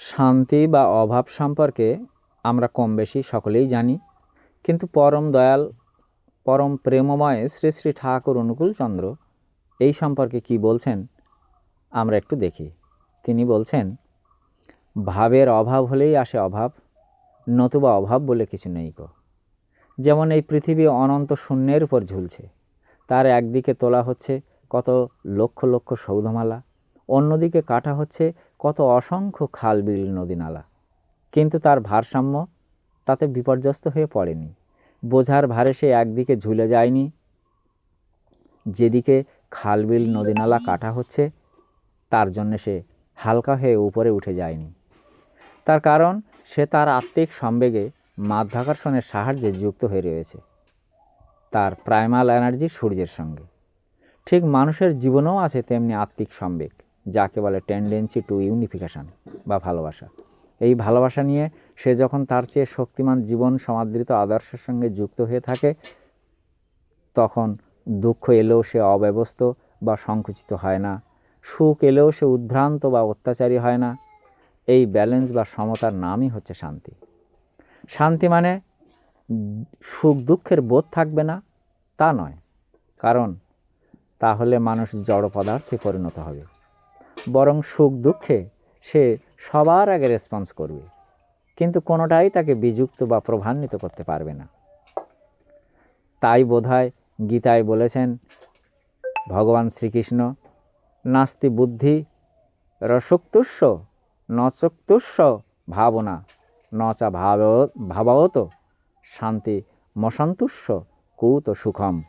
শান্তি বা অভাব সম্পর্কে আমরা কম বেশি সকলেই জানি। কিন্তু পরম দয়াল, পরম প্রেমময় শ্রী শ্রী ঠাকুর অনুকূলচন্দ্র এই সম্পর্কে কি বলছেন? আমরা একটু দেখি। তিনি বলছেন, ভাবের অভাব হলেই আসে অভাব, নতুবা অভাব বলে কিছু নেই গো। যেমন এই পৃথিবী অনন্ত শূন্যের উপর ঝুলছে, তার একদিকে তোলা হচ্ছে কত লক্ষ লক্ষ সৌধমালা অন্যদিকে কাটা হচ্ছে কত অসংখ্য খাল বিল নদী নালা কিন্তু তার ভারসাম্য তাতে বিপর্যস্ত হয়ে পড়েনি। বোঝার ভারে সে একদিকে ঝুলে যায়নি, যেদিকে খাল বিল নদী নালা কাটা হচ্ছে, তার জন্য সে হালকা হয়ে উপরে উঠে যায়নি। তার কারণ, সে তার আত্মিক সম্বেগে মাধ্যাকর্ষণের সাহায্যে যুক্ত হয়ে রয়েছে, তার প্রাইমাল এনার্জি সূর্যের সঙ্গে। ঠিক মানুষের জীবনেও আছে তেমনি আত্মিক সম্বেগ। যাকে বলে টেন্ডেন্সি টু ইউনিফিকেশান বা ভালোবাসা। এই ভালোবাসা নিয়ে সে যখন তার চেয়ে শক্তিমান জীবন সমাদৃত আদর্শের সঙ্গে যুক্ত হয়ে থাকে, তখন দুঃখ এলেও সে অব্যবস্থ বা সংকুচিত হয় না। সুখ এলেও সে উদ্ভ্রান্ত বা অত্যাচারী হয় না। এই ব্যালেন্স বা সমতার নামই হচ্ছে শান্তি। শান্তি মানে সুখ দুঃখের বোধ থাকবে না, তা নয়। কারণ তাহলে মানুষ জড় পদার্থে পরিণত হবে। বরং সুখ দুঃখে সে সবার আগে রেসপন্স করবে। কিন্তু কোনোটাই তাকে বিযুক্ত বা প্রভান্বিত করতে পারবে না। তাই বোধহয় গীতায় বলেছেন, ভগবান শ্রীকৃষ্ণ, নাস্তি বুদ্ধি রসক্তুষ্য, নচক্তুষ্য ভাবনা, নচা ভাব ভাবাওত শান্তি মসন্তুষ্য কুত সুখম।